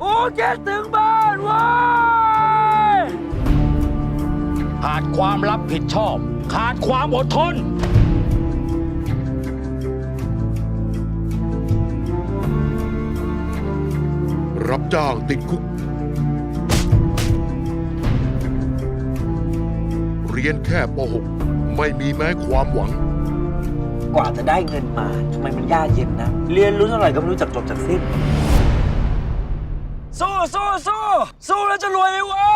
โอ้แกถึงบ้านเว้ยขาดความรับผิดชอบ ขาดความอดทน รับจ้างติดคุก เรียนแค่ป .6 ไม่มีแม้ความหวัง กว่าจะได้เงินมาทำไมมันยากเย็นนะ เรียนรู้เท่าไหร่ก็ไม่รู้จักจบจากสิ้น สู้สู้สู้สู้แล้วจะรวยไหมวะ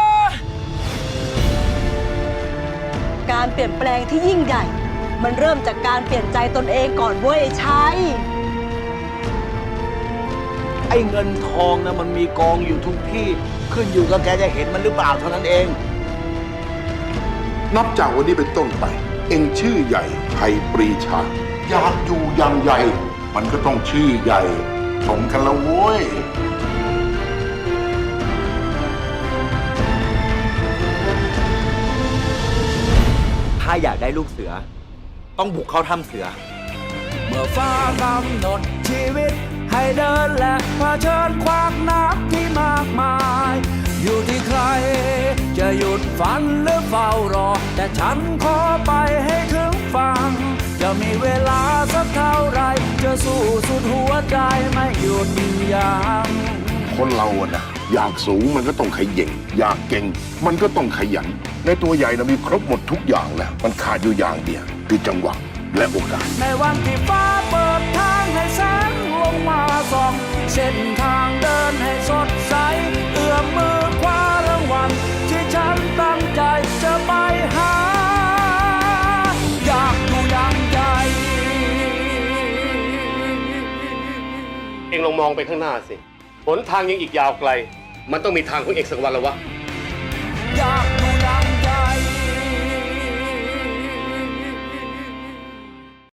การเปลี่ยนแปลงที่ยิ่งใหญ่ มันเริ่มจากการเปลี่ยนใจตนเองก่อนเว้ยไอ้ชัยไอ้เงินทองนะมันมีกองอยู่ทุกที่ ขึ้นอยู่กับแกจะเห็นมันหรือเปล่าเท่านั้นเอง นับจากวันนี้เป็นต้นไป เองชื่อใหญ่ไพปรีชา อยากอยู่อย่างใหญ่ มันก็ต้องชื่อใหญ่ สมกันละโว้ย ถ้าอยากได้ลูกเสือ ต้องบุกเข้าถ้ำเสือ เมื่อฟ้ากำหนดชีวิต ให้เดินและเผชิญความนับที่มากมาย อยู่ที่ใคร จะหยุดฝันหรือเฝ้ารอ แต่ฉันขอไปให้ถึงฝั่ง จะมีเวลาสักเท่าไหรจะสู้สุดหัวใจไม่หยุดยัง้งคนเราอะนะอยากสูงมันก็ต้องขย่งอยากเก่ง มันก็ต้องขยัน ในตัวใหญ่นะมีครบหมดทุกอย่างนะมันขาดอยู่อย่างเดียวคือจังหวะและโอกาสในวันที่ฟ้าเปิด เองลองมองไปข้างหน้าสิ หนทางยังอีกยาวไกล มันต้องมีทางของเอกสักวันแล้ววะ อยากอยู่อย่าง